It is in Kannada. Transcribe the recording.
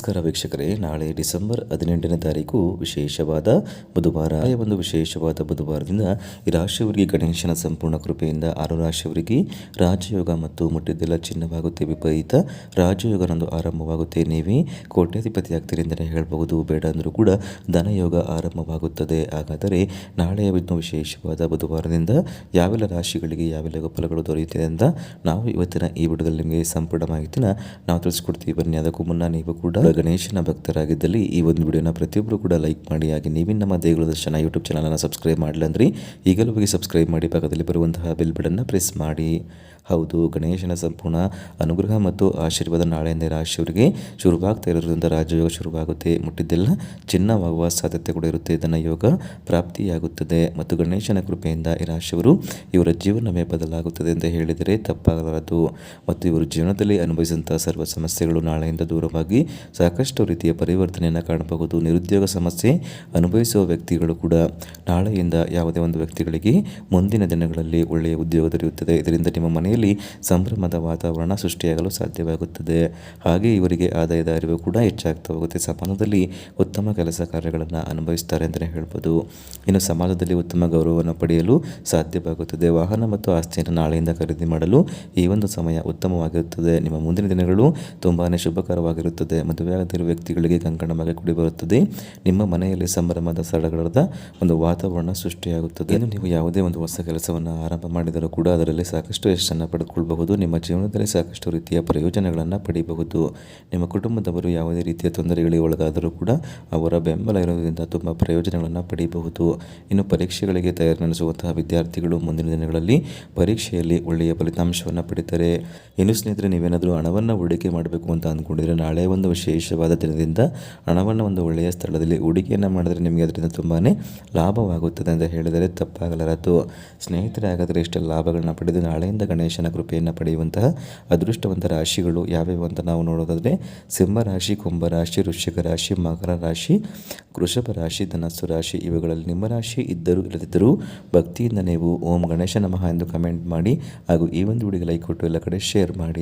ನಮಸ್ಕಾರ ವೀಕ್ಷಕರೇ. ನಾಳೆ ಡಿಸೆಂಬರ್ ಹದಿನೆಂಟನೇ ತಾರೀಕು ವಿಶೇಷವಾದ ಬುಧವಾರ. ಒಂದು ವಿಶೇಷವಾದ ಬುಧವಾರದಿಂದ ಈ ರಾಶಿಯವರಿಗೆ ಗಣೇಶನ ಸಂಪೂರ್ಣ ಕೃಪೆಯಿಂದ ಆರು ರಾಶಿಯವರಿಗೆ ರಾಜಯೋಗ ಮತ್ತು ಮುಟ್ಟಿದ್ದೆಲ್ಲ ಚಿನ್ನವಾಗುತ್ತೆ. ವಿಪರೀತ ರಾಜಯೋಗನೊಂದು ಆರಂಭವಾಗುತ್ತೆ. ನೀವೇ ಕೋಟ್ಯಾಧಿಪತಿ ಆಗ್ತೀರಿ ಅಂತಲೇ ಹೇಳಬಹುದು. ಬೇಡ ಅಂದರೂ ಕೂಡ ಧನಯೋಗ ಆರಂಭವಾಗುತ್ತದೆ. ಹಾಗಾದರೆ ನಾಳೆಯ ಒಂದು ವಿಶೇಷವಾದ ಬುಧವಾರದಿಂದ ಯಾವೆಲ್ಲ ರಾಶಿಗಳಿಗೆ ಯಾವೆಲ್ಲ ಫಲಗಳು ದೊರೆಯುತ್ತದೆ ಅಂತ ನಾವು ಇವತ್ತಿನ ಈ ವಿಡಿಯೋದಲ್ಲಿ ನಿಮಗೆ ಸಂಪೂರ್ಣ ಮಾಹಿತಿನ ನಾವು ತಿಳಿಸ್ಕೊಡ್ತೀವಿ. ಬನ್ನಿ, ಅದಕ್ಕೂ ಮುನ್ನ ನೀವು ಕೂಡ ಗಣೇಶನ ಭಕ್ತರಾಗಿದ್ದಲ್ಲಿ ಈ ಒಂದು ವಿಡಿಯೋನ ಪ್ರತಿಯೊಬ್ಬರು ಕೂಡ ಲೈಕ್ ಮಾಡಿ, ಹಾಗೆ ನೀವಿನ ನಮ್ಮ ದೇಗುಲ ದರ್ಶನ ಯೂಟ್ಯೂಬ್ ಚಾನಲನ್ನು ಸಬ್ಸ್ಕ್ರೈಬ್ ಮಾಡಲಂದ್ರಿ ಈಗಲೂ ಹೋಗಿ ಸಬ್ಸ್ಕ್ರೈಬ್ ಮಾಡಿ ಪಕ್ಕದಲ್ಲಿ ಬರುವಂತಹ ಬೆಲ್ ಬಟನ್ನ ಪ್ರೆಸ್ ಮಾಡಿ. ಹೌದು, ಗಣೇಶನ ಸಂಪೂರ್ಣ ಅನುಗ್ರಹ ಮತ್ತು ಆಶೀರ್ವಾದ ನಾಳೆಯಿಂದ ರಾಶಿಯವರಿಗೆ ಶುರುವಾಗ್ತಾ ಇರೋದ್ರಿಂದ ರಾಜಯೋಗ ಶುರುವಾಗುತ್ತೆ. ಮುಟ್ಟಿದ್ದೆಲ್ಲ ಚಿನ್ನವಾಗುವ ಸಾಧ್ಯತೆ ಕೂಡ ಇರುತ್ತೆ. ಧನಯೋಗ ಪ್ರಾಪ್ತಿಯಾಗುತ್ತದೆ ಮತ್ತು ಗಣೇಶನ ಕೃಪೆಯಿಂದ ಈ ರಾಶಿಯವರು ಇವರ ಜೀವನವೇ ಬದಲಾಗುತ್ತದೆ ಅಂತ ಹೇಳಿದರೆ ತಪ್ಪಾಗಲಾರದು. ಮತ್ತು ಇವರು ಜೀವನದಲ್ಲಿ ಅನುಭವಿಸಿದಂಥ ಸರ್ವ ಸಮಸ್ಯೆಗಳು ನಾಳೆಯಿಂದ ದೂರವಾಗಿ ಸಾಕಷ್ಟು ರೀತಿಯ ಪರಿವರ್ತನೆಯನ್ನು ಕಾಣಬಹುದು. ನಿರುದ್ಯೋಗ ಸಮಸ್ಯೆ ಅನುಭವಿಸುವ ವ್ಯಕ್ತಿಗಳು ಕೂಡ ನಾಳೆಯಿಂದ ಯಾವುದೇ ಒಂದು ವ್ಯಕ್ತಿಗಳಿಗೆ ಮುಂದಿನ ದಿನಗಳಲ್ಲಿ ಒಳ್ಳೆಯ ಉದ್ಯೋಗ ದೊರೆಯುತ್ತದೆ. ಇದರಿಂದ ನಿಮ್ಮ ಮನೆಯಲ್ಲಿ ಸಂಭ್ರಮದ ವಾತಾವರಣ ಸೃಷ್ಟಿಯಾಗಲು ಸಾಧ್ಯವಾಗುತ್ತದೆ. ಹಾಗೆ ಇವರಿಗೆ ಆದಾಯದ ಅರಿವು ಕೂಡ ಹೆಚ್ಚಾಗ್ತಾ ಹೋಗುತ್ತೆ ಸಮಾಜದಲ್ಲಿ ಉತ್ತಮ ಕೆಲಸ ಕಾರ್ಯಗಳನ್ನು ಅನುಭವಿಸ್ತಾರೆ ಅಂತಲೇ ಹೇಳ್ಬೋದು. ಇನ್ನು ಸಮಾಜದಲ್ಲಿ ಉತ್ತಮ ಗೌರವವನ್ನು ಪಡೆಯಲು ಸಾಧ್ಯವಾಗುತ್ತದೆ. ವಾಹನ ಮತ್ತು ಆಸ್ತಿಯನ್ನು ನಾಳೆಯಿಂದ ಖರೀದಿ ಮಾಡಲು ಈ ಒಂದು ಸಮಯ ಉತ್ತಮವಾಗಿರುತ್ತದೆ. ನಿಮ್ಮ ಮುಂದಿನ ದಿನಗಳು ತುಂಬಾ ಶುಭಕರವಾಗಿರುತ್ತದೆ. ಮದುವೆಯಾಗದಿರುವ ವ್ಯಕ್ತಿಗಳಿಗೆ ಕಂಕಣವಾಗಿ ಕೂಡಿ ಬರುತ್ತದೆ. ನಿಮ್ಮ ಮನೆಯಲ್ಲಿ ಸಂಭ್ರಮದ ಸಡಗರದ ಒಂದು ವಾತಾವರಣ ಸೃಷ್ಟಿಯಾಗುತ್ತದೆ. ನೀವು ಯಾವುದೇ ಒಂದು ಹೊಸ ಕೆಲಸವನ್ನು ಆರಂಭ ಮಾಡಿದರೂ ಕೂಡ ಅದರಲ್ಲಿ ಸಾಕಷ್ಟು ಯಶಸ್ಸನ್ನು ಪಡೆದುಕೊಳ್ಳಬಹುದು ನಿಮ್ಮ ಜೀವನದಲ್ಲಿ ಸಾಕಷ್ಟು ರೀತಿಯ ಪ್ರಯೋಜನಗಳನ್ನು ಪಡೆಯಬಹುದು ನಿಮ್ಮ ಕುಟುಂಬದವರು ಯಾವುದೇ ರೀತಿಯ ತೊಂದರೆಗಳಿಗೆ ಒಳಗಾದರೂ ಕೂಡ ಅವರ ಬೆಂಬಲ ಇರೋದರಿಂದ ತುಂಬ ಪ್ರಯೋಜನಗಳನ್ನು ಪಡೆಯಬಹುದು ಇನ್ನು ಪರೀಕ್ಷೆಗಳಿಗೆ ತಯಾರಿ ನಡೆಸುವಂತಹ ವಿದ್ಯಾರ್ಥಿಗಳು ಮುಂದಿನ ದಿನಗಳಲ್ಲಿ ಪರೀಕ್ಷೆಯಲ್ಲಿ ಒಳ್ಳೆಯ ಫಲಿತಾಂಶವನ್ನು ಪಡಿತಾರೆ. ಇನ್ನು ಸ್ನೇಹಿತರೆ, ನೀವೇನಾದರೂ ಹಣವನ್ನು ಹೂಡಿಕೆ ಮಾಡಬೇಕು ಅಂತ ಅಂದ್ಕೊಂಡಿದ್ರೆ ನಾಳೆ ಒಂದು ವಿಶೇಷವಾದ ದಿನದಿಂದ ಹಣವನ್ನು ಒಂದು ಒಳ್ಳೆಯ ಸ್ಥಳದಲ್ಲಿ ಹೂಡಿಕೆಯನ್ನು ಮಾಡಿದರೆ ನಿಮಗೆ ಅದರಿಂದ ತುಂಬಾ ಲಾಭವಾಗುತ್ತದೆ ಅಂತ ಹೇಳಿದರೆ ತಪ್ಪಾಗಲಾರದು. ಸ್ನೇಹಿತರೆ, ಹಾಗಾದರೆ ಇಷ್ಟೆಲ್ಲ ಲಾಭಗಳನ್ನ ಪಡೆದು ನಾಳೆಯಿಂದ ಗಣೇಶನ ಕೃಪೆಯನ್ನು ಪಡೆಯುವಂತಹ ಅದೃಷ್ಟವಂತ ರಾಶಿಗಳು ಯಾವ್ಯಾವು ಅಂತ ನಾವು ನೋಡೋದಾದರೆ ಸಿಂಹ ರಾಶಿ, ಕುಂಭ ರಾಶಿ, ವೃಶ್ಚಿಕ ರಾಶಿ, ಮಕರ ರಾಶಿ, ವೃಷಭ ರಾಶಿ, ಧನಸ್ಸು ರಾಶಿ, ಇವುಗಳಲ್ಲಿ ನಿಮ್ಮ ರಾಶಿ ಇದ್ದರೂ ಇಲ್ಲದಿದ್ದರೂ ಭಕ್ತಿಯಿಂದ ನೀವು ಓಂ ಗಣೇಶ ನಮಃ ಎಂದು ಕಮೆಂಟ್ ಮಾಡಿ ಹಾಗೂ ಈ ಒಂದು ವಿಡಿಯೋಗೆ ಲೈಕ್ ಕೊಟ್ಟು ಎಲ್ಲ ಕಡೆ ಶೇರ್ ಮಾಡಿ.